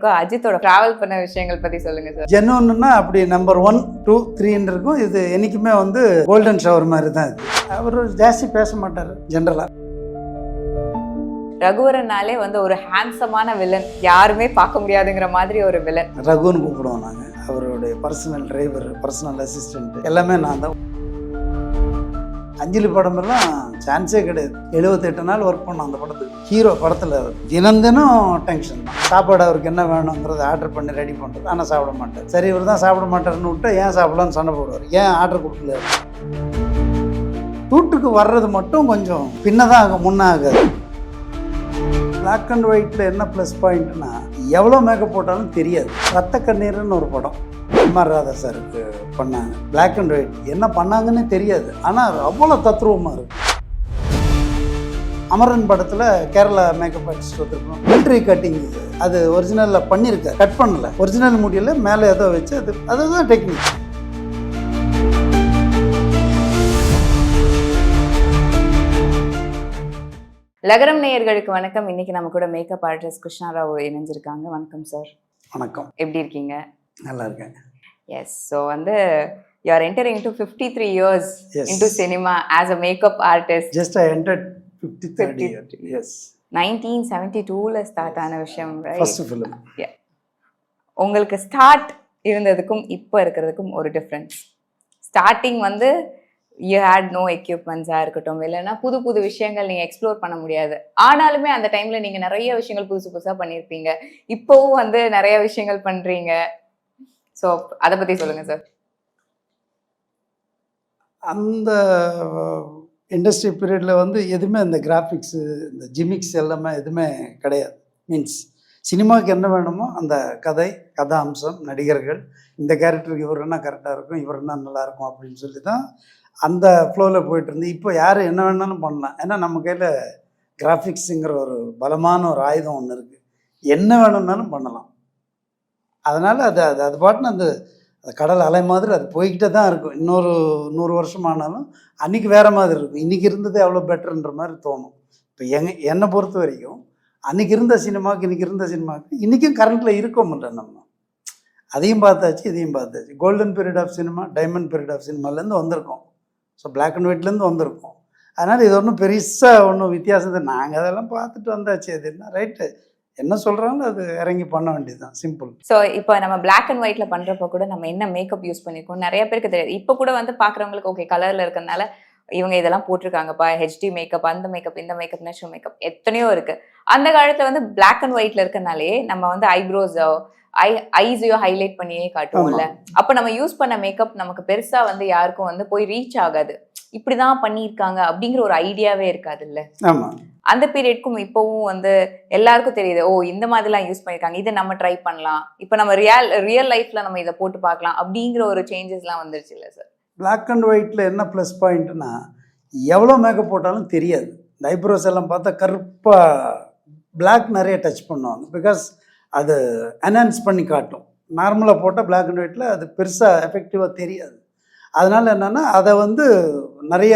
அஜித்தோட டிராவல் பண்ண விஷயங்கள் பத்தி சொல்லுங்க சார் ஜென்வன்னா அப்படி நம்பர் ஒன் டூ த்ரீன்னு இருக்கும். இது என்றைக்குமே வந்து கோல்டன் ஷவர் மாதிரி தான் அவர் ஜாஸ்தி பேச மாட்டார் ஜென்ரலாக ரகுவரனாலே வந்து ஒரு ஹேண்ட்ஸமான வில்லன் யாருமே பார்க்க முடியாதுங்கிற மாதிரி ஒரு வில்லன் ரகுன்னு கூப்பிடுவோம் நாங்கள் அவருடைய பர்சனல் டிரைவர் பர்சனல் அசிஸ்டண்ட் எல்லாமே நான் தான். அஞ்சலி படமெல்லாம் சான்ஸே கிடையாது. எழுபத்தெட்டு நாள் ஒர்க் பண்ணோம் அந்த படத்துக்கு. ஹீரோ படத்தில் தினம் தினம் டென்ஷன் தான். சாப்பாடு அவருக்கு என்ன வேணுங்கிறத ஆர்டர் பண்ணி ரெடி பண்ணுறது ஆனால் சாப்பிட மாட்டார். சரி இவர் தான் சாப்பிட மாட்டாருன்னு விட்டு ஏன் சாப்பிடலான்னு சண்டை போடுவார்? ஏன் ஆர்டர் கொடுக்கல? ஷூட்டுக்கு வர்றது மட்டும் கொஞ்சம் பின்னதாக ஆகும் முன்னாகாது பிளாக் அண்ட் ஒயிட்டில் என்ன ப்ளஸ் பாயிண்ட்னா எவ்வளோ மேக்கப் போட்டாலும் தெரியாது. ரத்த கண்ணீர்னு ஒரு படம். எம்ஆர் ராதா சாருக்கு பண்ணாங்க. பிளாக் அண்ட் ஒயிட் என்ன பண்ணாங்கன்னு தெரியாது. ஆனால் அவ்வளோ தத்ரூபமாக இருக்கு. அமரன் படத்தில் கேரளா மேக்கப் ஆர்டிஸ்ட் வந்துருக்கோம் மிலிட்ரி கட்டிங் அது ஒரிஜினலில் பண்ணியிருக்க கட் பண்ணல. ஒரிஜினல் முடியல மேலே ஏதோ வச்சு அது அதுதான் டெக்னிக் லகரம் நேயர்களுக்கு வணக்கம். இன்னைக்கு நம்ம கூட மேக்கப் ஆர்டிஸ்ட் கிருஷ்ணா ராவ் இணைஞ்சிருக்காங்க. வணக்கம் சார் வணக்கம். எப்படி இருக்கீங்க? நல்லா இருக்கேன். எஸ் ஸோ வந்து you are entering to fifty three years Yes. Into cinema as a makeup artist just I entered fifty thirty yes nineteen seventy டூவில் ஸ்டார்ட் ஆன விஷயம் உங்களுக்கு ஸ்டார்ட் இருந்ததுக்கும் இப்போ இருக்கிறதுக்கும் ஒரு டிஃப்ரென்ஸ் ஸ்டார்டிங் வந்து யூ ஹேட் நோ எக்யூப்மெண்ட்ஸாக இருக்கட்டும் இல்லைன்னா புது புது விஷயங்கள் நீங்கள் எக்ஸ்ப்ளோர் பண்ண முடியாது. ஆனாலுமே அந்த டைமில் நீங்கள் நிறைய விஷயங்கள் புதுசு புதுசாக பண்ணியிருப்பீங்க இப்போவும் வந்து நிறைய விஷயங்கள் பண்ணுறீங்க ஸோ அதை பற்றி சொல்லுங்கள் சார் அந்த இண்டஸ்ட்ரி பீரியடில் வந்து எதுவுமே இந்த கிராஃபிக்ஸு இந்த ஜிமிக்ஸ் எல்லாமே எதுவுமே கிடையாது. மீன்ஸ் சினிமாவுக்கு என்ன வேணுமோ அந்த கதை கதா அம்சம் நடிகர்கள் இந்த கேரக்டருக்கு இவர் என்ன கரெக்டாக இருக்கும் இவர் என்ன நல்லாயிருக்கும் அப்படின்னு சொல்லி தான் அந்த ஃப்ளோவில் போயிட்டு இருந்து இப்போ யார் என்ன வேணாலும் பண்ணலாம். ஏன்னா நம்ம கையில் கிராஃபிக்ஸுங்கிற ஒரு பலமான ஒரு ஆயுதம் ஒன்று இருக்குது என்ன வேணும்னாலும் பண்ணலாம். அதனால் அது அது அது பாட்டுன்னு அந்த அந்த கடல் அலை மாதிரி அது போய்கிட்டே தான் இருக்கும். இன்னொரு நூறு வருஷம் ஆனாலும் அன்றைக்கி வேறு மாதிரி இருக்கும். இன்றைக்கி இருந்தது எவ்வளோ பெட்டர்ன்ற மாதிரி தோணும். இப்போ எங்கே என்னை பொறுத்த வரைக்கும் அன்றைக்கி இருந்த சினிமாவுக்கு இன்றைக்கி இருந்த சினிமாவுக்கு இன்றைக்கும் கரண்ட்டில் இருக்கோம்ல நம்ம. அதையும் பார்த்தாச்சு இதையும் பார்த்தாச்சு. Golden period of cinema diamond period of சினிமாலேருந்து வந்திருக்கோம். ஸோ பிளாக் அண்ட் ஒயிட்லேருந்து வந்திருக்கோம். அதனால் இது ஒன்றும் பெருசாக ஒன்றும் வித்தியாசத்தை நாங்கள் அதெல்லாம் பார்த்துட்டு வந்தாச்சு. அது என்ன ரைட்டு என்ன சொல்கிறாங்களோ அது இறங்கி பண்ண வேண்டியது தான் சிம்பிள் ஸோ இப்போ நம்ம பிளாக் அண்ட் ஒயிட்ல பண்றப்ப கூட நம்ம என்ன மேக்கப் யூஸ் பண்ணிருக்கோம் நிறைய பேருக்கு தெரியாது. இப்போ கூட வந்து பாக்குறவங்களுக்கு ஓகே கலர்ல இருக்கறனால இவங்க இதெல்லாம் போட்டிருக்காங்கப்பா ஹெச்டி மேக்கப் அந்த மேக்கப் இந்த மேக்கப் நேச்சுரல் மேக்கப் எத்தனையோ இருக்கு. அந்த காலத்துல வந்து பிளாக் அண்ட் ஒயிட்ல இருக்கனாலே நம்ம வந்து ஐப்ரோஸோ ஐ ஐஸையோ ஹைலைட் பண்ணியே காட்டுவோம்ல. அப்ப நம்ம யூஸ் பண்ண மேக்கப் நமக்கு பெருசா வந்து யாருக்கும் வந்து போய் ரீச் ஆகாது. இப்படிதான் பண்ணியிருக்காங்க அப்படிங்கிற ஒரு ஐடியாவே இருக்காது இல்ல அந்த பீரியட்க்கும் இப்போவும் வந்து எல்லாருக்கும் தெரியுது ஓ இந்த மாதிரிலாம் யூஸ் பண்ணிருக்காங்க இதை நம்ம ட்ரை பண்ணலாம். இப்போ நம்ம ரியல் ரியல் லைஃப்ல நம்ம இதை போட்டு பார்க்கலாம் அப்படிங்கிற ஒரு சேஞ்சஸ்லாம் வந்துருச்சு இல்ல சார்? பிளாக் அண்ட் ஒயிட்டில் என்ன ப்ளஸ் பாயிண்ட்னா எவ்வளோ மேக்கப் போட்டாலும் தெரியாது. இந்த ஐப்ரோஸ் எல்லாம் பார்த்தா கருப்பாக பிளாக் நிறைய டச் பண்ணுவாங்க. பிகாஸ் அது என்ஹான்ஸ் பண்ணி காட்டும். நார்மலாக போட்டால் பிளாக் அண்ட் ஒயிட்டில் அது பெருசாக எஃபெக்டிவாக தெரியாது. அதனால் என்னென்னா அதை வந்து நிறைய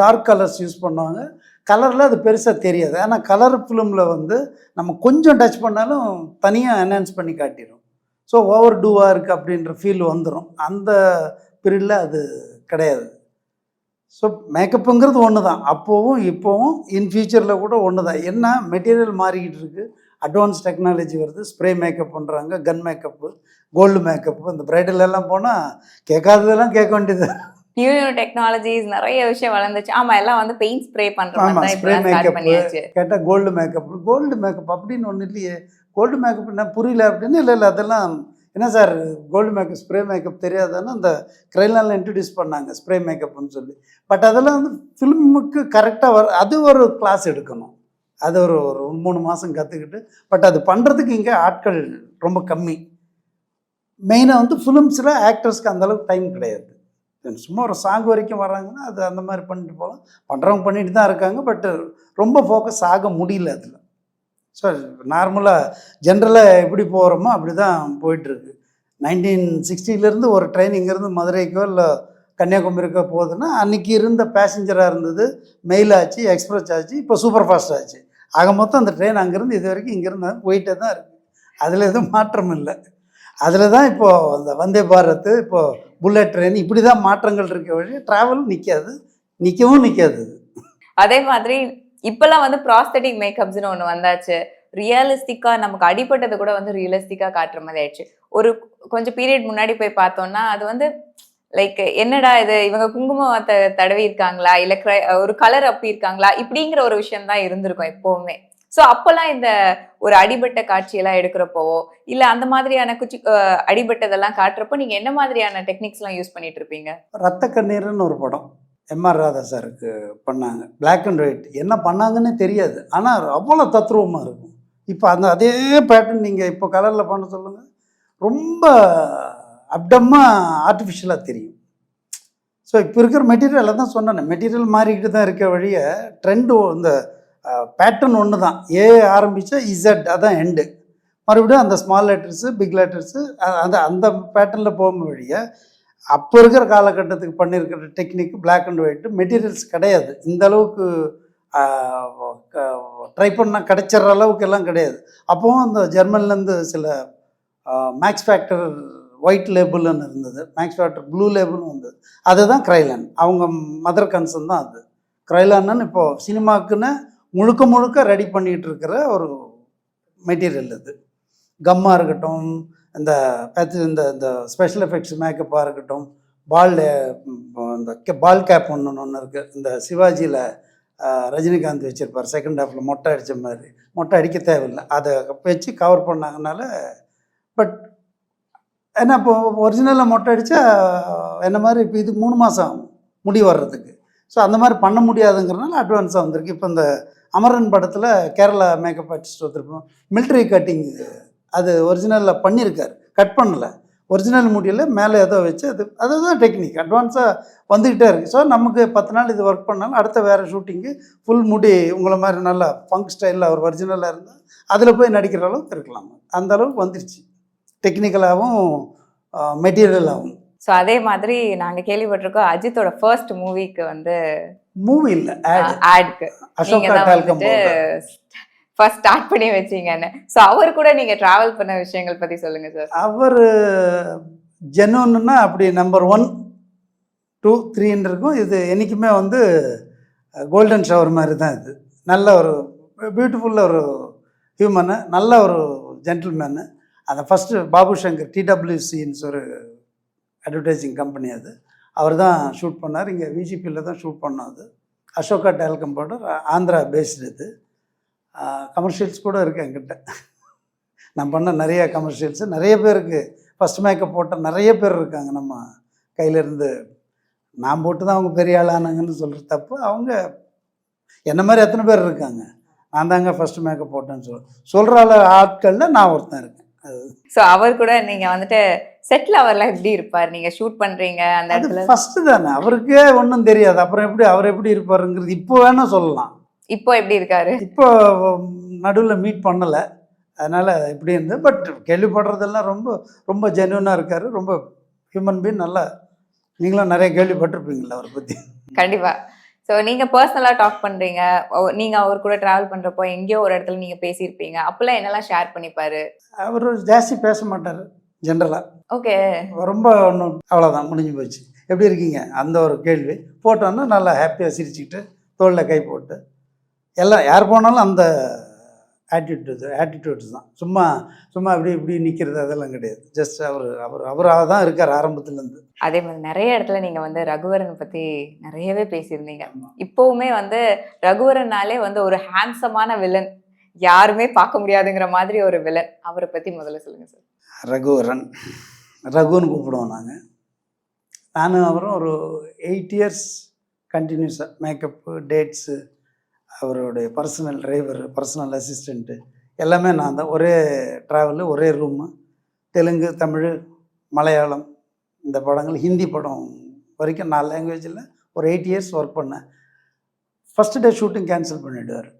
டார்க் கலர்ஸ் யூஸ் பண்ணுவாங்க. கலரில் அது பெருசாக தெரியாது. ஆனால் கலர் ஃபிலிமில் வந்து நம்ம கொஞ்சம் டச் பண்ணாலும் தனியாக என்ஹான்ஸ் பண்ணி காட்டிடும் ஸோ ஓவர் டூவாக இருக்குது அப்படின்ற ஃபீல் வந்துடும் அந்த பீரியடில் அது கிடையாது. ஸோ மேக்கப்புங்கிறது ஒன்று தான் அப்போவும் இப்போவும் இன் ஃபியூச்சரில் கூட ஒன்று தான் என்ன மெட்டீரியல் மாறிக்கிட்டு இருக்குது அட்வான்ஸ் டெக்னாலஜி வருது. ஸ்ப்ரே மேக்கப் பண்ணுறாங்க கன் மேக்கப்பு கோல்டு மேக்கப்பு இந்த bridal எல்லாம் போனால் கேட்காததெல்லாம் கேட்க வேண்டியது. நியூ நியூ டெக்னாலஜிஸ் நிறைய விஷயம் வளர்ந்துச்சு. ஆமா எல்லாம் வந்து பெயிண்ட் ஸ்ப்ரே ஆமாம் தான் ஸ்ப்ரே பண்ணியாச்சு. கேட்டால் கோல்டு மேக்கப் கோல்டு மேக்கப் அப்படின்னு ஒன்று இல்லையே. கோல்டு மேக்கப் என்ன புரியல அப்படின்னு இல்லை இல்லை அதெல்லாம் என்ன sir gold makeup spray makeup தெரியாதான்னு அந்த கிரைலானில் இன்ட்ரடியூஸ் பண்ணாங்க ஸ்ப்ரே மேக்கப்னு சொல்லி. பட் அதெல்லாம் வந்து ஃபிலிமுக்கு கரெக்டாக வர அது ஒரு கிளாஸ் எடுக்கணும். அது ஒரு ஒரு மூணு மாதம் கற்றுக்கிட்டு பட் அது பண்ணுறதுக்கு இங்கே ஆட்கள் ரொம்ப கம்மி. மெயினாக வந்து ஃபிலிம்ஸில் ஆக்டர்ஸ்க்கு அந்தளவுக்கு டைம் கிடையாது. சும்மா ஒரு சாங் வரைக்கும் வராங்கன்னா அது அந்த மாதிரி பண்ணிட்டு போகலாம். பண்ணுறவங்க பண்ணிட்டு தான் இருக்காங்க பட் ரொம்ப ஃபோக்கஸ் ஆக முடியல அதில். ஸோ நார்மலாக ஜென்ரலாக எப்படி போகிறோமோ அப்படி தான் போயிட்டுருக்கு நைன்டீன் சிக்ஸ்டிலேருந்து ஒரு ட்ரெயின் இங்கேருந்து மதுரைக்கோ இல்லை கன்னியாகுமரிக்கோ போகுதுன்னா அன்றைக்கி இருந்த பேசஞ்சராக இருந்தது மெயில் ஆச்சு எக்ஸ்பிரஸ் ஆச்சு இப்போ சூப்பர் ஃபாஸ்ட் ஆச்சு. ஆக மொத்தம் அந்த ட்ரெயின் அங்கேருந்து இது வரைக்கும் இங்கேருந்து போயிட்டே தான் இருக்குது அதில் எதுவும் மாற்றம் இல்லை. அதில் தான் இப்போது அந்த வந்தே பாரத் இப்போது புல்லட் ட்ரெயின் இப்படி தான் மாற்றங்கள் இருக்க வழி ட்ராவல் நிற்காது நிற்கவும் நிற்காது அதே மாதிரி இப்போல்லாம் வந்து ப்ராஸ்தட்டிக் மேக்கப்ஸ்னு ஒன்று வந்தாச்சு. ரியலிஸ்டிக்காக நமக்கு அடிப்பட்டது கூட வந்து ரியலிஸ்டிக்காக காட்டுற மாதிரி ஆயிடுச்சு. ஒரு கொஞ்சம் பீரியட் முன்னாடி போய் பார்த்தோம்னா அது வந்து லைக் என்னடா இது இவங்க குங்குமத்தை தடவி இருக்காங்களா? இல்லை ஒரு கலர் அப்பி இருக்காங்களா? இப்படிங்கிற ஒரு விஷயம் தான் இருந்திருக்கும் எப்போவுமே. ஸோ அப்போல்லாம் இந்த ஒரு அடிபட்ட காட்சியெல்லாம் எடுக்கிறப்போவோ இல்லை அந்த மாதிரியான குச்சி அடிபட்டதெல்லாம் காட்டுறப்போ நீங்கள் என்ன மாதிரியான டெக்னிக்ஸ்லாம் யூஸ் பண்ணிட்டு இருப்பீங்க ரத்த கண்ணீர்னு ஒரு படம். எம்ஆர் ராதா சாருக்கு பண்ணாங்க. பிளாக் அண்ட் ஒயிட் என்ன பண்ணாங்கன்னு தெரியாது. ஆனால் அவ்வளோ தத்ரூபமாக இருக்கும். இப்போ அந்த அதே பேட்டர்ன் நீங்கள் இப்போ கலரில் பண்ண சொல்லுங்கள் ரொம்ப அப்டமாக ஆர்டிஃபிஷியலாக தெரியும். ஸோ இப்போ இருக்கிற மெட்டீரியல் தான் சொன்னேன். மெட்டீரியல் மாறிக்கிட்டு தான் இருக்க வழிய ட்ரெண்டு இந்த பேட்டர்ன் ஒன்று தான் ஏ ஆரம்பித்தா இசட் அதான் எண்டு மறுபடியும் அந்த ஸ்மால் லெட்டர்ஸு பிக் லெட்டர்ஸு அந்த அந்த பேட்டர்னில் போகும் வழிய அப்போ இருக்கிற காலகட்டத்துக்கு பண்ணியிருக்கிற technique black and white materials கிடையாது. இந்த அளவுக்கு ட்ரை பண்ணால் கிடைச்சிட்ற அளவுக்கு எல்லாம் கிடையாது. அப்போவும் அந்த ஜெர்மன்லேருந்து சில மேக்ஸ் ஃபேக்டர் ஒயிட் லேபிள்னு இருந்தது. மேக்ஸ் ஃபேக்டர் ப்ளூ லேபிள்னு வந்தது. அதுதான் க்ரைலன் அவங்க மதர் கன்சர்ன் தான் அது. க்ரைலான்னு இப்போது சினிமாக்குன்னு முழுக்க முழுக்க ரெடி பண்ணிகிட்டு இருக்கிற ஒரு மெட்டீரியல் இது. கம்மாக இருக்கட்டும் இந்த பேத்து இந்த இந்த ஸ்பெஷல் எஃபெக்ட்ஸ் மேக்கப்பாக இருக்கட்டும் பால் இந்த பால் கேப் ஒன்று ஒன்று இருக்குது இந்த சிவாஜியில் ரஜினிகாந்த் வச்சுருப்பார். செகண்ட் ஹாஃபில் மொட்டை அடித்த மாதிரி. மொட்டை அடிக்க தேவையில்லை. அதை வச்சு கவர் பண்ணாங்கனால பட் ஏன்னா இப்போ ஒரிஜினலில் மொட்டை அடித்தா என்ன மாதிரி இப்போ இது மூணு மாதம் ஆகும். முடி வர்றதுக்கு. ஸோ அந்த மாதிரி பண்ண முடியாதுங்கிறனால அட்வான்ஸாக வந்திருக்கு. இப்போ இந்த அமரன் படத்தில் கேரளா மேக்கப் ஆர்டிஸ்ட் ஒருத்தருப்போம் மிலிட்ரி கட்டிங் அது ஒரிஜினலில் பண்ணியிருக்காரு கட் பண்ணலை. ஒரிஜினல் முடியல மேலே ஏதோ வச்சு அது அதுதான் டெக்னிக் அட்வான்ஸாக வந்துக்கிட்டே இருக்குது ஸோ நமக்கு பத்து நாள் இது ஒர்க் பண்ணாலும் அடுத்த வேறு ஷூட்டிங்கு ஃபுல் முடி உங்களை மாதிரி நல்லா ஃபங்க் ஸ்டைலில் அவர் ஒரிஜினலாக இருந்தால் அதில் போய் நடிக்கிற அளவுக்கு இருக்கலாம். அந்த அளவுக்கு வந்துருச்சு. டெக்னிக்கலாகவும் மெட்டீரியலாகவும் ஸோ அதே மாதிரி நாங்கள் கேள்விப்பட்டிருக்கோம். அஜித்தோட ஃபர்ஸ்ட் மூவிக்கு வந்து மூவி இல்லை ஆட் ஆட்க்கு அசோகா ஃபர்ஸ்ட் ஸ்டார்ட் பண்ணி வச்சீங்கன்னு. சோ அவர் கூட நீங்க டிராவல் பண்ண விஷயங்கள் பத்தி சொல்லுங்க சார் அவர் ஜெனுன்னா அப்படி நம்பர் ஒன் டூ த்ரீன்னு இருக்கும் இது என்றைக்குமே வந்து கோல்டன் ஷவர் மாதிரி தான் இது. நல்ல ஒரு பியூட்டிஃபுல்ல ஒரு ஹியூமனு நல்ல ஒரு ஜென்டில்மேனு அந்த ஃபஸ்ட்டு பாபு சங்கர் டிடபிள்யூசின்னு ஒரு அட்வர்டைசிங் கம்பெனி அது. அவர் தான் ஷூட் பண்ணார். இங்கே விஜிபியில் தான் ஷூட் பண்ணோம் அது. Ashoka talcum powder Andhra based இது. கமர்ஷியல்ஸ் கூட இருக்குது என்கிட்ட. நான் பண்ண நிறைய கமர்ஷியல்ஸு நிறைய பேருக்கு ஃபஸ்ட் மேக்கப் போட்ட நிறைய பேர் இருக்காங்க நம்ம கையிலேருந்து. நான் போட்டு தான் அவங்க பெரிய ஆளானாங்கன்னு சொல்கிற தப்பு அவங்க என்ன மாதிரி எத்தனை பேர் இருக்காங்க? நான் தாங்க ஃபஸ்ட்டு மேக்கப் போட்டேன்னு சொல் சொல்கிற ஆட்களில் நான் ஒருத்தன் இருக்கேன். சோ அவர் கூட நீங்க வந்துட்டு செட்ல அவர்லாம் எப்படி இருப்பார்? நீங்க ஷூட் பண்றீங்க அந்த இடத்துல? ஃபஸ்ட்டு தானே. அவருக்கே ஒன்றும் தெரியாது. அப்புறம் எப்படி அவர் எப்படி இருப்பாருங்கிறது இப்போ வேணால் சொல்லலாம். இப்போ எப்படி இருக்காரு? இப்போ நடுவில் மீட் பண்ணலை. அதனால் இப்படி இருந்து பட் கேள்விப்படுறதெல்லாம் ரொம்ப ரொம்ப ஜென்யூனாக இருக்கார். ரொம்ப ஹியூமன் பீன் நல்லா நீங்களும் நிறைய கேள்விப்பட்டிருப்பீங்களா அவரை பற்றி கண்டிப்பா. சோ நீங்க பர்சனலா டாக் பண்றீங்க. ஓ- நீங்க அவர் கூட டிராவல் பண்றப்போ எங்கேயோ ஒரு இடத்துல நீங்க பேசியிருப்பீங்க. அப்பெல்லாம் என்னெல்லாம் ஷேர் பண்ணிப்பாரு? அவர் ஜாஸ்தி பேச மாட்டார் ஜென்ரலாக ஓகே. ரொம்ப ஒன்றும் அவ்வளோதான் முடிஞ்சு போச்சு. எப்படி இருக்கீங்க? அந்த ஒரு கேள்வி. போட்டோன்னா நல்லா ஹாப்பியாக சிரிச்சுக்கிட்டு தோளில் கை போட்டு. எல்லாம் யார் போனாலும் அந்த ஆட்டிடியூட் ஆட்டிடியூட்ஸ் தான். சும்மா சும்மா இப்படி இப்படி நிற்கிறது அதெல்லாம் கிடையாது. ஜஸ்ட் அவர் அவர் அவராக தான் இருக்கார் ஆரம்பத்துலேருந்து. அதே மாதிரி நிறைய இடத்துல நீங்க வந்து ரகுவரன் பத்தி நிறையவே பேசியிருந்தீங்க. இப்பவுமே வந்து ரகுவரனாலே வந்து ஒரு ஹேண்ட்ஸமான வில்லன் யாருமே பார்க்க முடியாதுங்கிற மாதிரி ஒரு வில்லன் அவரை பத்தி முதல்ல சொல்லுங்க சார் ரகுவரன். ரகுன்னு கூப்பிடுவோம் நாங்கள் நானும் அவரும் ஒரு எயிட் இயர்ஸ் கண்டினியூஸாக மேக்கப்பு டேட்ஸு அவருடைய பர்சனல் டிரைவர் பர்சனல் அசிஸ்டண்ட்டு எல்லாமே நான் தான் ஒரே ட்ராவலு ஒரே ரூமு தெலுங்கு தமிழ் மலையாளம் இந்த படங்கள் ஹிந்தி படம் வரைக்கும் நாலு லாங்குவேஜில் ஒரு எயிட் இயர்ஸ் ஒர்க் பண்ணேன். ஃபஸ்ட்டு டே ஷூட்டிங் கேன்சல் பண்ணிவிடுவார்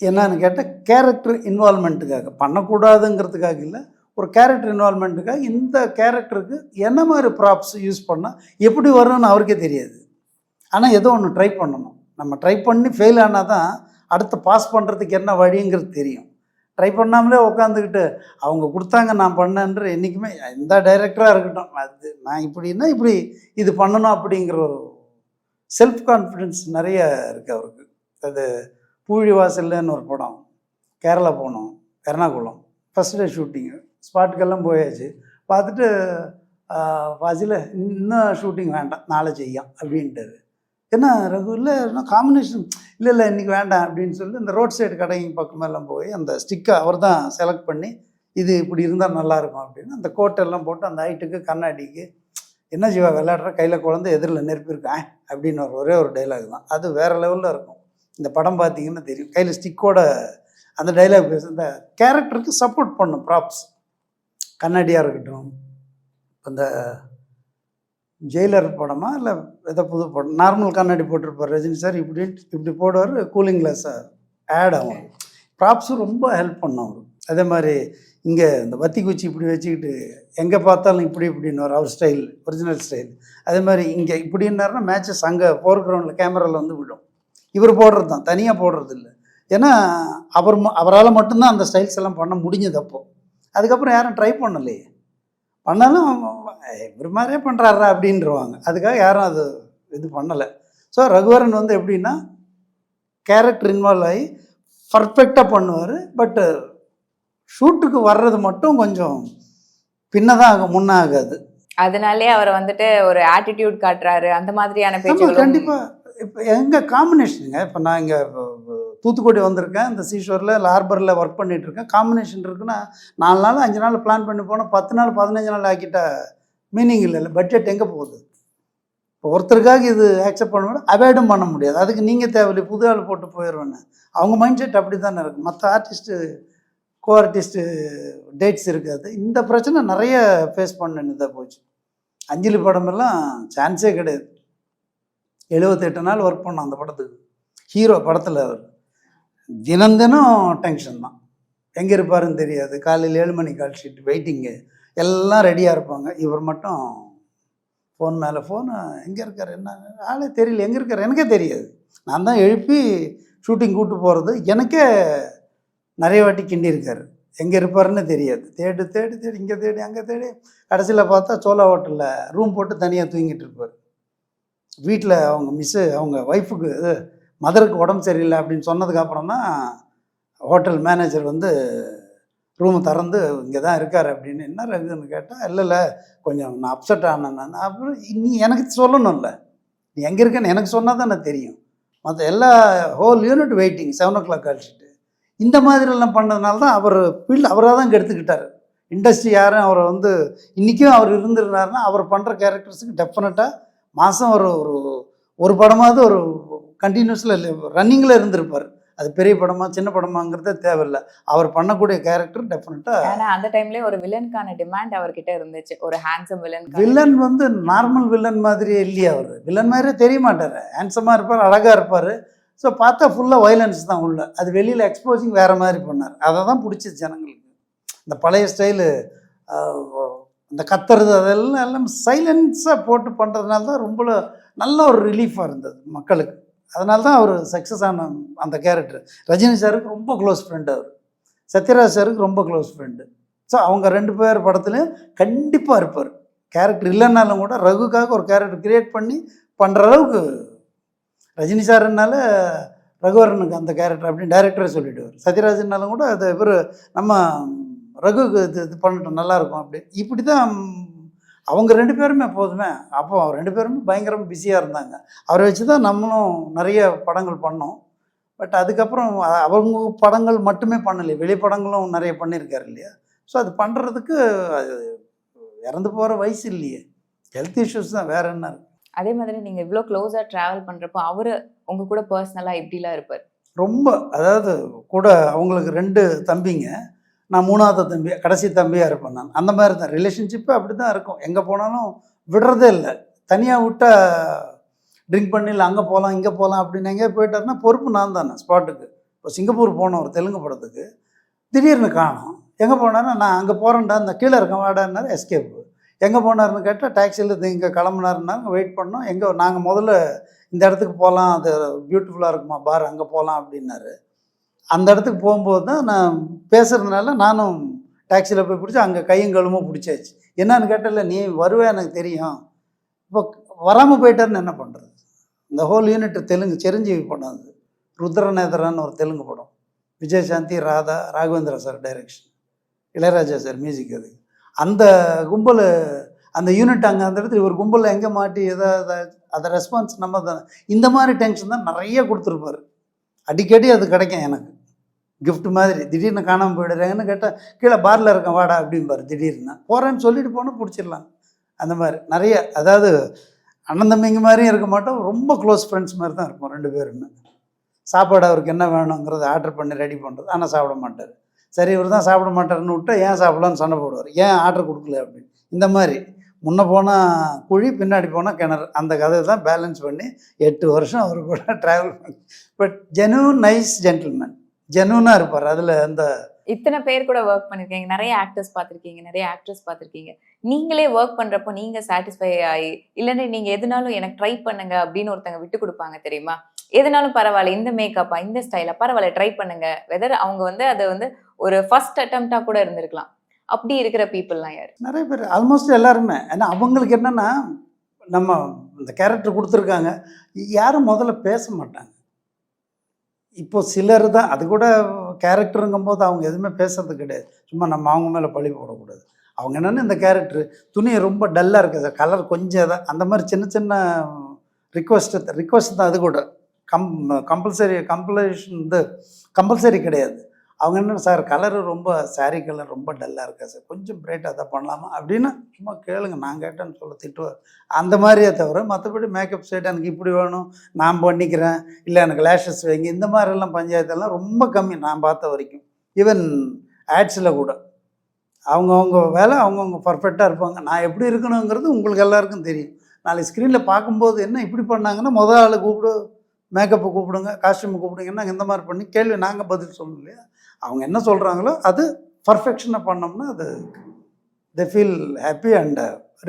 என்னன்னு கேட்டால் கேரக்டர் இன்வால்மெண்ட்டுக்காக பண்ணக்கூடாதுங்கிறதுக்காக இல்லை ஒரு கேரக்டர் இன்வால்மெண்ட்டுக்காக இந்த கேரக்டருக்கு என்ன மாதிரி ப்ராப்ஸ் யூஸ் பண்ணால் எப்படி வரும்னு அவருக்கே தெரியாது. ஆனால் ஏதோ ஒன்று ட்ரை பண்ணணும். நம்ம ட்ரை பண்ணி ஃபெயில் ஆனால் தான் அடுத்து பாஸ் பண்ணுறதுக்கு என்ன வழிங்கிறது தெரியும். ட்ரை பண்ணாமலே உட்காந்துக்கிட்டு அவங்க கொடுத்தாங்க நான் பண்ணேன்ற என்றைக்குமே எந்த டைரக்டராக இருக்கட்டும் அது நான் இப்படின்னா இப்படி இது பண்ணணும் அப்படிங்கிற ஒரு செல்ஃப் கான்ஃபிடென்ஸ் நிறைய இருக்குது அவருக்கு. அது பூழி வாசல்லன்னு ஒரு படம். கேரளா போனோம் எர்ணாகுளம். ஃபஸ்ட் டே ஷூட்டிங்கு ஸ்பாட்டுக்கெல்லாம் போயாச்சு. பார்த்துட்டு வாசியில் இன்னும் ஷூட்டிங் வேண்டாம் நாளை செய்யும் அப்படின்ட்டு ஏன்னா ரகு? இல்லை இன்னும் காம்பினேஷன் இல்லை இல்லை இன்றைக்கி வேண்டாம் அப்படின்னு சொல்லி இந்த ரோட் சைடு கடைங்க பக்கமெல்லாம் போய் அந்த ஸ்டிக்கை அவர் தான் செலக்ட் பண்ணி இது இப்படி இருந்தால் நல்லாயிருக்கும் அப்படின்னு அந்த கோட்டெல்லாம் போட்டு அந்த ஹைட்டுக்கு கண்ணாடிக்கு என்ன ஜீவா விளையாடுற? கையில் குழந்தை எதிரில் நெருப்பியிருக்கேன் அப்படின்னு ஒரு ஒரே ஒரு டைலாக் தான். அது வேறு லெவலில் இருக்கும். இந்த படம் பார்த்தீங்கன்னா தெரியும். கையில் ஸ்டிக்கோட அந்த டைலாக் பேச இந்த கேரக்டருக்கு சப்போர்ட் பண்ணும் ப்ராப்ஸ் கண்ணாடியாக இருக்கட்டும் அந்த ஜெயிலர் படமா இல்லை எதோ புது படம்? நார்மல் கண்ணாடி போட்டிருப்பார் ரஜினி சார் இப்படி இப்படி போடுவார் கூலிங் கிளாஸை ஆட் ஆகும். ப்ராப்ஸும் ரொம்ப ஹெல்ப் பண்ணும் அவர் அதே மாதிரி இங்கே இந்த வத்தி குச்சி இப்படி வச்சுக்கிட்டு எங்கே பார்த்தாலும் இப்படி இப்படின்னு அவர் ஸ்டைல் ஒரிஜினல் ஸ்டைல் அதே மாதிரி இங்கே இப்படின்னாருன்னா மேட்சஸ் அங்கே ஃபோர் கிரவுண்டில் கேமராவில் வந்து விடும். இவர் போடுறது தான் தனியாக போடுறது இல்லை. ஏன்னா அவர் அவரால் மட்டும்தான் அந்த ஸ்டைல்ஸ் எல்லாம் பண்ண முடிஞ்சது அப்போ. அதுக்கப்புறம் யாரும் ட்ரை பண்ணலையே. பண்ணாலும். "ஏய், இவர் மாதிரியே பண்ணுறாரா அப்படின்றவாங்க அதுக்காக யாரும் அது இது பண்ணலை. ஸோ ரகுவரன் வந்து எப்படின்னா கேரக்டர் இன்வால்வ் ஆகி பர்ஃபெக்டாக பண்ணுவார். பட்டு ஷூட்டுக்கு வர்றது மட்டும் கொஞ்சம் பின்னதான் ஆகும் முன்ன ஆகாது அதனாலே அவரை வந்துட்டு ஒரு ஆட்டிடியூட் காட்டுறாரு. அந்த மாதிரியான பேச்சுகளும் கண்டிப்பாக இப்போ எங்கள் காம்பினேஷனுங்க இப்போ நான் இங்கே தூத்துக்குடி வந்திருக்கேன் இந்த சீஷோரில் ஹார்பரில் ஒர்க் பண்ணிகிட்ருக்கேன் காம்பினேஷன் இருக்குன்னா நாலு நாள் அஞ்சு நாள் பிளான் பண்ணி போனால் பத்து நாள் பதினஞ்சு நாள் ஆக்கிட்டா மீனிங் இல்லை இல்லை பட்ஜெட் எங்கே போகுது? இப்போ ஒருத்தருக்காக இது ஆக்செப்ட் பண்ண முடியாது அவாய்டும் பண்ண முடியாது. அதுக்கு நீங்கள் தேவையில்லை புது ஆள் போட்டு போயிடுவேன்னு. அவங்க மைண்ட் செட் அப்படி தானே இருக்கும். மற்ற ஆர்டிஸ்ட்டு கோ ஆர்டிஸ்ட்டு டேட்ஸ் இருக்காது. இந்த பிரச்சனை நிறைய ஃபேஸ் பண்ணதாக போச்சு. அஞ்சலி படமெல்லாம் சான்ஸே கிடையாது. எழுபத்தெட்டு நாள் ஒர்க் பண்ணோம் அந்த படத்துக்கு. ஹீரோ படத்தில் அவர். தினம் தினம் டென்ஷன் தான். எங்கே இருப்பாருன்னு தெரியாது. காலையில் ஏழு மணி கால் ஷீட் வெயிட்டிங்கு எல்லாம் ரெடியாக இருப்பாங்க. இவர் மட்டும் ஃபோன் மேலே ஃபோனு எங்கே இருக்கார்? என்ன? ஆளே தெரியல. எங்கே இருக்கார்? எனக்கே தெரியாது. நான் தான் எழுப்பி ஷூட்டிங் கூப்பிட்டு போகிறது எனக்கே நிறைய வாட்டி கிண்டியிருக்கார். எங்கே இருப்பாருன்னு தெரியாது. தேடு தேடு தேடி இங்கே தேடி அங்கே தேடி. கடைசியில் பார்த்தா சோலா ஹோட்டலில் ரூம் போட்டு தனியாக தூங்கிட்டு இருப்பார். வீட்டில் அவங்க மிஸ்ஸு அவங்க ஒய்ஃபுக்கு மதருக்கு உடம்பு சரியில்லை அப்படின்னு சொன்னதுக்கப்புறம் தான் ஹோட்டல் மேனேஜர் வந்து ரூமை திறந்து இங்கே தான் இருக்கார் அப்படின்னு என்ன ரகுன்னு கேட்டால் இல்லை இல்லை கொஞ்சம் நான் அப்செட் ஆனேன். நான் அப்புறம் நீ எனக்கு சொல்லணும்ல. நீ எங்கே இருக்கேன்னு எனக்கு சொன்னால் தான் எனக்கு தெரியும். மற்ற எல்லா whole unit waiting seven o'clock கழிச்சிட்டு. இந்த மாதிரிலாம் பண்ணதுனால தான் அவர் ஃபீல்டு அவராக தான் கெடுத்துக்கிட்டார் இண்டஸ்ட்ரி யாரும் அவரை வந்து இன்றைக்கும் அவர் இருந்திருந்தாருன்னா அவர் பண்ணுற கேரக்டர்ஸுக்கு டெஃபினட்டாக மாதம் ஒரு ஒரு ஒரு படமாவது ஒரு கண்டினியூஸில் ரன்னிங்கில் இருந்திருப்பார். அது பெரிய படமா சின்ன படமாங்கிறதே தேவையில்லை. அவர் பண்ணக்கூடிய கேரக்டர் டெஃபினட்டாக ஆனா அந்த டைம்லயே ஒரு வில்லனுக்கான டிமாண்ட் அவர்கிட்ட இருந்துச்சு. ஒரு ஹேண்ட்ஸம் வில்லன் வில்லன் வந்து நார்மல் வில்லன் மாதிரியே இல்லையே அவர். வில்லன் மாதிரியே தெரிய மாட்டார். ஹேண்ட்ஸமாக இருப்பார் அழகாக இருப்பார். ஸோ பார்த்தா ஃபுல்லாக வைலன்ஸ் தான் உள்ள. அது வெளியில் எக்ஸ்போசிங் வேறு மாதிரி பண்ணார். அதை தான் பிடிச்சது ஜனங்களுக்கு. இந்த பழைய ஸ்டைலு இந்த கத்துறது அதெல்லாம் எல்லாம் சைலன்ஸாக போட்டு பண்ணுறதுனால தான் ரொம்ப நல்ல ஒரு ரிலீஃபாக இருந்தது மக்களுக்கு. அதனால தான் அவர் சக்ஸஸ் ஆன அந்த கேரக்டர் ரஜினி சாருக்கு ரொம்ப க்ளோஸ் ஃப்ரெண்டு அவர். சத்யராஜ் சாருக்கு ரொம்ப க்ளோஸ் ஃப்ரெண்டு ஸோ அவங்க ரெண்டு பேர் படத்துலையும் கண்டிப்பாக இருப்பார். கேரக்டர் இல்லைன்னாலும் கூட ரகுக்காக ஒரு கேரக்டர் கிரியேட் பண்ணி பண்ணுற அளவுக்கு ரஜினி சாருனால ரகுவரனுக்கு அந்த கேரக்டர் அப்படின்னு டைரக்டரே சொல்லிவிடுவார் சத்யராஜன்னாலும் கூட அது இவர் நம்ம ரகுக்கு இது இது பண்ணட்டும் நல்லாயிருக்கும் அப்படி இப்படி தான் அவங்க ரெண்டு பேருமே எப்போதுமே அப்போ ரெண்டு பேருமே பயங்கரமாக பிஸியாக இருந்தாங்க. அவரை வச்சு தான் நம்மளும் நிறைய படங்கள் பண்ணோம். பட் அதுக்கப்புறம் அவங்க படங்கள் மட்டுமே பண்ணலை வெளி படங்களும் நிறைய பண்ணியிருக்காரு இல்லையா? ஸோ அது பண்ணுறதுக்கு அது இறந்து போகிற வயசு இல்லையே. ஹெல்த் இஷ்யூஸ் தான் வேற என்ன அதே மாதிரி நீங்க இவ்ளோ க்ளோஸா டிராவல் பண்றப்போ அவரு உங்க கூட பர்சனலா எப்படிலாம் இருப்பார். ரொம்ப அதாவது கூட அவங்களுக்கு ரெண்டு தம்பிங்க. நான் மூணாவது தம்பி கடைசி தம்பியாக இருப்பேன் நான். அந்த மாதிரி தான். ரிலேஷன்ஷிப்பே அப்படி தான் இருக்கும். எங்கே போனாலும் விடுறதே இல்லை. தனியாக விட்டா ட்ரிங்க் பண்ணி இல்லை அங்கே போகலாம் இங்கே போகலாம் அப்படின்னு எங்கேயோ போயிட்டாருன்னா பொறுப்பு நான் தானே ஸ்பாட்டுக்கு இப்போ சிங்கப்பூர் போனோம் ஒரு தெலுங்கு படத்துக்கு திடீர்னு காணோம். எங்கே போனாருன்னா நான் அங்கே போகிறேன்டா இந்த கீழே இருக்கேன் வாடான்னாரு எஸ்கேப்பு எங்கே போனாருன்னு கேட்டால் டாக்ஸியில் இங்கே கிளம்புனாருன்னாங்க வெயிட் பண்ணோம். எங்கே நாங்கள் முதல்ல இந்த இடத்துக்கு போகலாம் அது பியூட்டிஃபுல்லாக இருக்குமா பார் அங்கே போகலாம் அப்படின்னாரு. அந்த இடத்துக்கு போகும்போது தான் நான் பேசுகிறதுனால நானும் டாக்ஸியில் போய் பிடிச்சி அங்கே கையும் கழுமும் பிடிச்சாச்சு. என்னன்னு கேட்டல நீ வருவே எனக்கு தெரியும். இப்போ வராமல் போயிட்டாருன்னு என்ன பண்ணுறது இந்த ஹோல் யூனிட் தெலுங்கு சிரஞ்சீவி படம் அது. ருத்ரநேதரான்னு ஒரு தெலுங்கு படம். Vijayashanti Radha Raghavendra sir direction Ilaiyaraaja sir music அது. அந்த கும்பல் அந்த யூனிட் அங்கே அந்த இடத்துல ஒரு கும்பலில் எங்கே மாட்டி எதாவது அதை ரெஸ்பான்ஸ் நம்ம தான். இந்த மாதிரி டென்ஷன் தான் நிறைய கொடுத்துருப்பாரு. அடிக்கடி அது கிடைக்கும் எனக்கு. கிஃப்ட் மாதிரி. திடீர்னு காணாமல் போயிடுறாங்கன்னு கேட்டால் கீழே பாரில் இருக்கேன் வாடா அப்படிம்பாரு திடீர்னு. போகிறேன்னு சொல்லிட்டு போனால் பிடிச்சிடலாம். அந்த மாதிரி. நிறைய அதாவது அண்ணன் தம்பிங்க மாதிரியும் இருக்க மாட்டோம். ரொம்ப க்ளோஸ் ஃப்ரெண்ட்ஸ் மாதிரி தான் இருப்போம் ரெண்டு பேருமே. சாப்பாடு அவருக்கு என்ன வேணுங்கிறத ஆர்டர் பண்ணி ரெடி பண்ணுறது ஆனால் சாப்பிட மாட்டார். சரி இவர் தான் சாப்பிட மாட்டாருன்னு விட்டு ஏன் சாப்பிடலான்னு சண்டை போடுவார்? ஏன் ஆர்டர் கொடுக்கல? அப்படின்னு. இந்த மாதிரி. முன்ன போனால் குழி பின்னாடி போனால் கிணறு. அந்த கதையை தான் பேலன்ஸ் பண்ணி எட்டு வருஷம் அவர் கூட ட்ராவல் பண்ணி பட் ஜெனுவன் நைஸ் ஜென்டில்மேன் ஜெனுவனாக இருப்பார். அதில் அந்த இத்தனை பேர் கூட ஒர்க் பண்ணிருக்கீங்க. நிறைய ஆக்டர்ஸ் பார்த்திருக்கீங்க. நிறைய ஆக்ட்ரஸ் பார்த்திருக்கீங்க. நீங்களே ஒர்க் பண்றப்போ நீங்க சாட்டிஸ்ஃபை ஆகி இல்லைன்னா நீங்க எதுனாலும் எனக்கு ட்ரை பண்ணுங்க அப்படின்னு ஒருத்தங்க விட்டு கொடுப்பாங்க தெரியுமா? எதுனாலும் பரவாயில்ல இந்த மேக்கப்பா இந்த ஸ்டைலா பரவாயில்ல ட்ரை பண்ணுங்க. வெதர் அவங்க வந்து அதை வந்து ஒரு ஃபர்ஸ்ட் அட்டம்ப்டா கூட இருந்திருக்கலாம். அப்படி இருக்கிற பீப்புள்லாம் யாரு? நிறைய பேர் ஆல்மோஸ்ட் எல்லாருமே. ஏன்னா அவங்களுக்கு என்னென்னா நம்ம இந்த கேரக்டர் கொடுத்துருக்காங்க. யாரும் முதல்ல பேச மாட்டாங்க. இப்போ சிலர் தான் அது கூட கேரக்டருங்கும் போது அவங்க எதுவுமே பேசுறது கிடையாது. சும்மா நம்ம அவங்க மேலே பழி போடக்கூடாது. அவங்க என்னென்னா இந்த கேரக்டர் துணி ரொம்ப டல்லாக இருக்குது கலர் கொஞ்சம் தான் அந்த மாதிரி சின்ன சின்ன ரிக்வஸ்ட்டு ரிக்வஸ்ட் தான் அது கூட. கம் கம்பல்சரி கம்பலேஷன் இது கம்பல்சரி கிடையாது. அவங்க என்ன சார் கலரு ரொம்ப சாரீ கலர் ரொம்ப டல்லாக இருக்கா சார்? கொஞ்சம் பிரைட்டாக தான் பண்ணலாமா? அப்படின்னு சும்மா கேளுங்க. நான் கேட்டேன்னு சொல்ல திட்டுவார் அந்த மாதிரியே தவிர மற்றபடி மேக்கப் செட் எனக்கு இப்படி வேணும் நான் பண்ணிக்கிறேன். இல்லை எனக்கு லேஷஸ் வைங்க. இந்த மாதிரிலாம் பஞ்சாயத்தெல்லாம் ரொம்ப கம்மி நான் பார்த்த வரைக்கும். ஈவன் ஆட்ஸில் கூட. அவங்கவுங்க வேலை அவங்கவுங்க பர்ஃபெக்டாக இருப்பாங்க. நான் எப்படி இருக்கணுங்கிறது உங்களுக்கு எல்லாருக்கும் தெரியும். நாளைக்கு ஸ்க்ரீனில் பார்க்கும்போது என்ன இப்படி பண்ணாங்கன்னா முதல் ஆளை கூப்பிடு மேக்கப்பை கூப்பிடுங்க காஸ்டியூமை கூப்பிடுங்கன்னா இந்த மாதிரி பண்ணி கேள்வி நாங்கள் பதில் சொல்லணும் இல்லையா? அவங்க என்ன சொல்கிறாங்களோ அது பர்ஃபெக்ஷனாக பண்ணோம்னா அது they feel happy and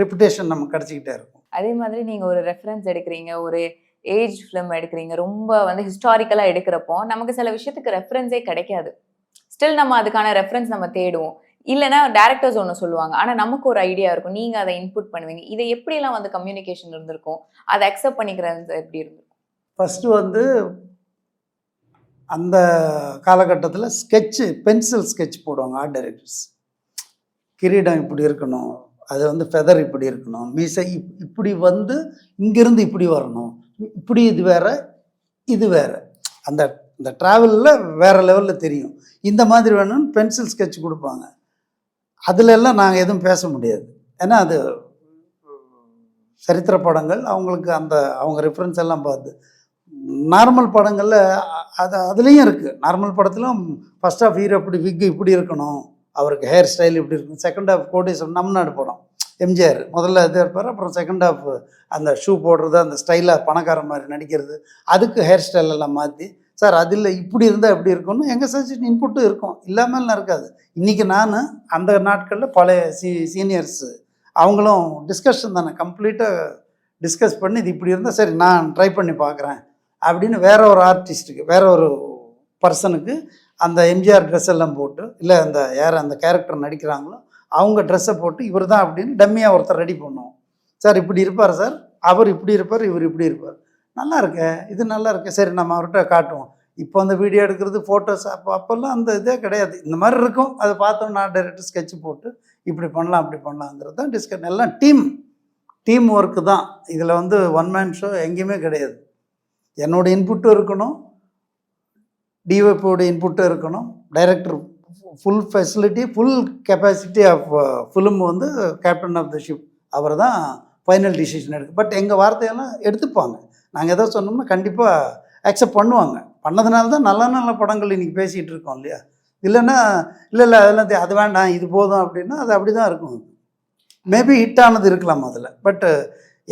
reputation நமக்கு கிடச்சிக்கிட்டே இருக்கும். அதே மாதிரி நீங்க ஒரு ரெஃபரன்ஸ் எடுக்கிறீங்க ஒரு ஏஜ் ஃபிலிம் எடுக்கிறீங்க ரொம்ப வந்து ஹிஸ்டாரிக்கலா எடுக்கிறப்போ நமக்கு சில விஷயத்துக்கு ரெஃபரன்ஸே கிடைக்காது. ஸ்டில் நம்ம அதுக்கான ரெஃபரன்ஸ் நம்ம தேடுவோம். இல்லைன்னா டேரக்டர்ஸ் ஒன்று சொல்லுவாங்க ஆனால் நமக்கு ஒரு ஐடியா இருக்கும் நீங்க அதை இன்புட் பண்ணுவீங்க. இதை எப்படிலாம் வந்து கம்யூனிகேஷன் இருந்திருக்கும்? அதை அக்செப்ட் பண்ணிக்கிறது எப்படி இருந்திருக்கும்? ஃபஸ்ட்டு வந்து அந்த காலகட்டத்தில் ஸ்கெட்சு பென்சில் ஸ்கெட்ச் போடுவாங்க ஆர்ட் டைரக்டர்ஸ் கிரீடம் இப்படி இருக்கணும் அது வந்து ஃபெதர் இப்படி இருக்கணும் மீசை இப்- இப்படி வந்து இங்கேருந்து இப்படி வரணும் இப்படி இது வேற இது வேற. அந்த இந்த ட்ராவலில் வேறு லெவலில் தெரியும். இந்த மாதிரி வேணும்னு பென்சில் ஸ்கெட்ச் கொடுப்பாங்க. அதில் எல்லாம் நாங்கள் எதுவும் பேச முடியாது. ஏன்னா அது சரித்திர படங்கள் அவங்களுக்கு அந்த அவங்க ரெஃபரன்ஸ் எல்லாம் பார்த்து நார்மல் படங்களில் அது அதுலேயும் இருக்குது நார்மல் படத்திலும் ஃபர்ஸ்ட் ஆஃப் ஹீரோ இப்படி விக் இப்படி இருக்கணும். அவருக்கு ஹேர் ஸ்டைல் இப்படி இருக்கும் செகண்ட் ஆஃப் கோடீஸ்வரன் நம்நாடு படம் எம்ஜிஆர் முதல்ல இது இருப்பார். அப்புறம் செகண்ட் ஹாஃப் அந்த ஷூ போடுறது அந்த ஸ்டைலாக பணக்கார மாதிரி நடிக்கிறது அதுக்கு ஹேர் ஸ்டைல் எல்லாம் மாற்றி சார் அதில் இப்படி இருந்தால் எப்படி இருக்கும்னு எங்கள் சஜஷன் இன்புட்டும் இருக்கும். இல்லாமல்லாம் இருக்காது. இன்றைக்கி நான் அந்த நாட்களில் பழைய சீ சீனியர்ஸு அவங்களும் டிஸ்கஷன் தானே கம்ப்ளீட்டாக டிஸ்கஸ் பண்ணி இது இப்படி இருந்தால் சரி நான் ட்ரை பண்ணி பார்க்குறேன் அப்படின்னு வேற ஒரு ஆர்டிஸ்ட்டுக்கு வேற ஒரு பர்சனுக்கு அந்த எம்ஜிஆர் ட்ரெஸ் எல்லாம் போட்டு இல்லை அந்த யார் அந்த கேரக்டர் நடிக்கிறாங்களோ அவங்க ட்ரெஸ்ஸை போட்டு இவர் தான் அப்படின்னு டம்மியாக ஒருத்தர் ரெடி பண்ணுவோம். சார் இப்படி இருப்பார் சார். அவர் இப்படி இருப்பார் இவர் இப்படி இருப்பார். நல்லா இருக்க இது நல்லா இருக்கு. சரி நம்ம அவர்கிட்ட காட்டுவோம். இப்போ அந்த வீடியோ எடுக்கிறது ஃபோட்டோஸ் அப்போ அப்போல்லாம் அந்த இதே கிடையாது. இந்த மாதிரி இருக்கும். அதை பார்த்தோம் நான் டைரக்டர் ஸ்கெட்ச் போட்டு இப்படி பண்ணலாம் அப்படி பண்ணலாங்கிறது தான் டிஸ்கஷன் எல்லாம் டீம் டீம் ஒர்க்கு தான். இதில் வந்து ஒன் மேன் ஷோ எங்கேயுமே கிடையாது. என்னோட இன்புட்டும் இருக்கணும். டிஓபியோட இன்புட்டும் இருக்கணும். Director full facility full capacity of film வந்து கேப்டன் ஆஃப் த ஷிப் அவர் தான் ஃபைனல் டிசிஷன் எடுக்கும் பட் எங்கள் வார்த்தையெல்லாம் எடுத்துப்பாங்க. நாங்கள் எதாவது சொன்னோம்னா கண்டிப்பாக அக்செப்ட் பண்ணுவாங்க. பண்ணதுனால தான் நல்ல நல்ல படங்கள் இன்றைக்கி பேசிகிட்டு இருக்கோம் இல்லையா? இல்லைன்னா இல்லை இல்லை அதெல்லாம் அது வேண்டாம் இது போதும் அப்படின்னா அது அப்படி தான் இருக்கும். மேபி ஹிட் ஆனது இருக்கலாம் அதில். பட்டு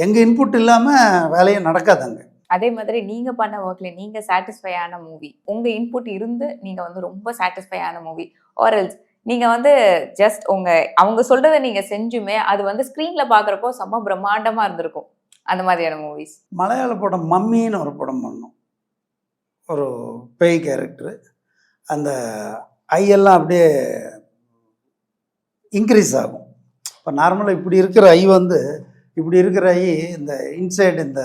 எங்கள் இன்புட் இல்லாமல் வேலையே நடக்காதாங்க அதே மாதிரி நீங்க பண்ண ஒர்க்ல நீங்க சாட்டிஸ்ஃபை ஆன மூவி உங்க இன்புட் இருந்து நீங்க வந்து ரொம்ப சாட்டிஸ்ஃபை ஆன மூவி ஆர்எல்ஸ் நீங்க வந்து ஜஸ்ட் உங்க அவங்க சொல்றதை நீங்க செஞ்சுமே அது வந்து ஸ்க்ரீனில் பாக்குறப்போ செம்ம பிரம்மாண்டமா இருந்திருக்கும் அந்த மாதிரியான மூவிஸ் மலையாள படம் மம்மின்னு ஒரு படம் பண்ணோம். ஒரு பேய் கேரக்டரு அந்த ஐயெல்லாம் அப்படியே இன்க்ரீஸ் ஆகும். இப்போ நார்மலாக இப்படி இருக்கிற ஐ வந்து இப்படி இருக்கிற ஐ இந்த இன்சைடு இந்த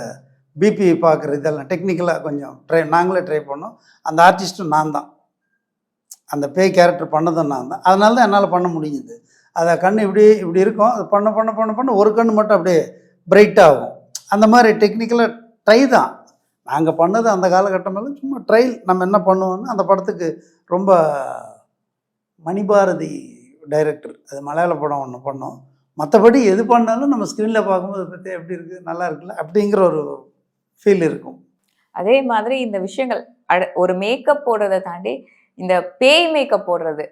பிபி பார்க்குற இதெல்லாம் டெக்னிக்கலாக கொஞ்சம் ட்ரை நாங்களே ட்ரை பண்ணோம். அந்த ஆர்டிஸ்ட்டும் நான் தான். அந்த பேய் கேரக்டர் பண்ணதும் நான் தான். அதனால தான் என்னால் பண்ண முடிஞ்சுது. அதை கண் இப்படி இப்படி இருக்கும். அது பண்ண பண்ண பண்ண பண்ண ஒரு கண் மட்டும் அப்படியே பிரைட் ஆகும். அந்த மாதிரி டெக்னிக்கலாக ட்ரை தான். நாங்கள் பண்ணது அந்த காலகட்டமெல்லாம் சும்மா ட்ரையல் நம்ம என்ன பண்ணுவோம்னு அந்த படத்துக்கு ரொம்ப மணிபாரதி டைரக்டர் அது மலையாள படம் ஒன்று பண்ணோம். மற்றபடி எது பண்ணாலும் நம்ம ஸ்க்ரீனில் பார்க்கும்போது பற்றி எப்படி இருக்குது நல்லா இருக்குல்ல? அப்படிங்கிற ஒரு ஃபீல் இருக்கும். அதே மாதிரி இந்த விஷயங்கள் அட- ஒரு மேக்கப் போடுறதை தாண்டி இந்த பேய் மேக்கப் போடுறது.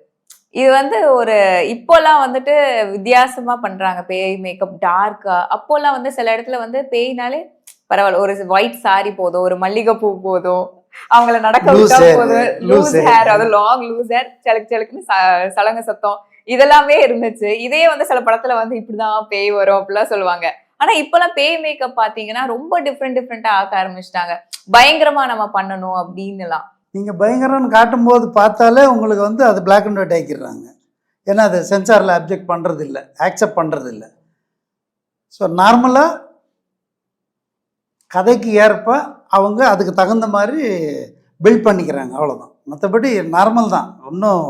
இது வந்து ஒரு இப்போல்லாம் வந்துட்டு வித்தியாசமா பண்றாங்க. பேய் மேக்கப் டார்க்கா அப்போல்லாம் வந்து சில இடத்துல வந்து பேய்னாலே பரவாயில்ல ஒரு ஒயிட் saree போதும் ஒரு மல்லிகைப்பூ போதும். அவங்கள நடக்க விட்டா போதும். லூஸ். ஹேர் அது லாங் லூஸ் ஹேர் சலக்கு சலக்குன்னு சலங்க சத்தம் இதெல்லாமே இருந்துச்சு. இதே வந்து சில படத்துல வந்து இப்படிதான் பேய் வரும் அப்படிலாம் சொல்லுவாங்க. ஆனா இப்பெல்லாம் பேய் மேக்கப் பாத்தீங்கன்னா ரொம்ப டிஃப்ரெண்ட் டிஃப்ரெண்டா ஆக்க ஆரம்பிச்சிட்டாங்க. பயங்கரமா நம்ம பண்ணணும் அப்படின்னுலாம். நீங்கள் பயங்கரம்னு காட்டும்போது பார்த்தாலே உங்களுக்கு வந்து அது பிளாக் அண்ட் ஒயிட் ஆக்கிடுறாங்க. ஏன்னா அது சென்சாரில் அப்ஜெக்ட் பண்ணுறது இல்லை ஆக்செப்ட் பண்ணுறது இல்லை ஸோ நார்மலாக கதைக்கு ஏற்ப அவங்க அதுக்கு தகுந்த மாதிரி பில்ட் பண்ணிக்கிறாங்க அவ்வளோதான் மற்றபடி நார்மல் தான் ஒன்றும்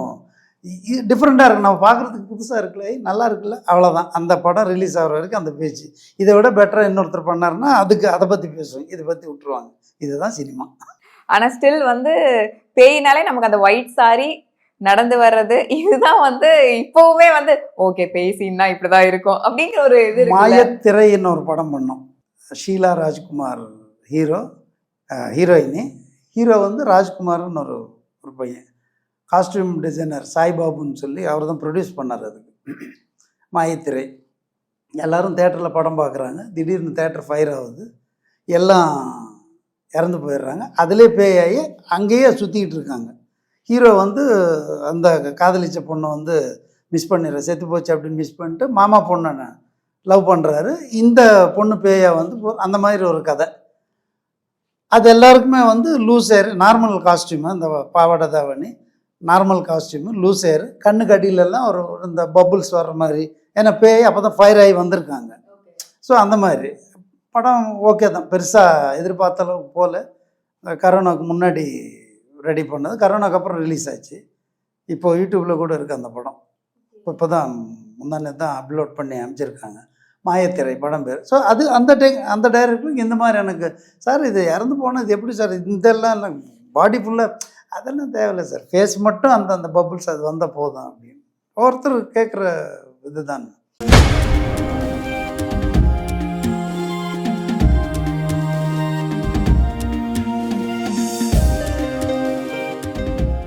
டிஃப்ரெண்ட்டாக இருக்கு. நம்ம பார்க்குறதுக்கு புதுசாக இருக்குல்ல நல்லா இருக்குல்ல? அவ்வளோதான் அந்த படம் ரிலீஸ் ஆகிற வரைக்கும் அந்த பேச்சு. இதை விட பெட்டராக இன்னொருத்தர் பண்ணாருன்னா அதுக்கு அதை பற்றி பேசுவோம். இதை பற்றி விட்டுருவாங்க. இதுதான் சினிமா. ஆனா ஸ்டில் வந்து பேய்னாலே நமக்கு அந்த ஒயிட் saree நடந்து வர்றது இதுதான் வந்து இப்பவுமே வந்து ஓகே பேய் சீன்னா இப்படிதான் இருக்கும் அப்படிங்கிற ஒரு இது. மாயத்திரைன்னு ஒரு படம் பண்ணோம். ஷீலா ராஜ்குமார் ஹீரோ ஹீரோயினி ஹீரோ வந்து ராஜ்குமார்னு ஒரு ஒரு பையன். காஸ்டியூம் டிசைனர் சாய்பாபுன்னு சொல்லி அவர் தான் ப்ரொடியூஸ் பண்ணார் அதுக்கு. மாயத்திரை. எல்லாரும் தேட்டரில் படம் பார்க்குறாங்க. திடீர்னு தேட்டர் ஃபயர் ஆகுது. எல்லாம் இறந்து போயிடுறாங்க. அதிலே பேயாகி அங்கேயே சுற்றிக்கிட்டு இருக்காங்க. ஹீரோ வந்து அந்த காதலிச்ச பொண்ணை வந்து மிஸ் பண்ணிடுறேன் செத்து போச்சு அப்படின்னு மிஸ் பண்ணிட்டு மாமா பொண்ணை லவ் பண்ணுறாரு இந்த பொண்ணு பேயா வந்து அந்த மாதிரி ஒரு கதை. அது எல்லாருக்குமே வந்து லூஸ் ஏர் நார்மல் காஸ்டியூமு இந்த பாவாடை தாவணி. நார்மல் காஸ்டியூமு லூஸ் ஏர் கண்ணுக்கு அடியிலெல்லாம் ஒரு இந்த பபுள்ஸ் வர்ற மாதிரி. ஏன்னா பேய் அப்போ தான் ஃபயர் ஆகி வந்திருக்காங்க. ஸோ அந்த மாதிரி. படம் ஓகே தான். பெருசாக எதிர்பார்த்த அளவுக்கு போல் கரோனாவுக்கு முன்னாடி ரெடி பண்ணது. கரோனாக்கு அப்புறம் ரிலீஸ் ஆச்சு. இப்போ யூடியூப்பில் கூட இருக்குது அந்த படம். இப்போ இப்போ தான் முந்தானே தான் அப்லோட் பண்ணி அமைச்சிருக்காங்க. மாயத்திரை படம் பேர். ஸோ அது அந்த டே அந்த டைரக்டருக்கு இந்த மாதிரி எனக்கு சார் இது இறந்து போனது எப்படி சார்? இதெல்லாம் பாடி ஃபுல்லாக அதெல்லாம் தேவையில்லை சார். ஃபேஸ் மட்டும் அந்த அந்த பபுள்ஸ் அது வந்தால் போதும் அப்படின்னு. ஒருத்தர் கேட்குற இதுதான்.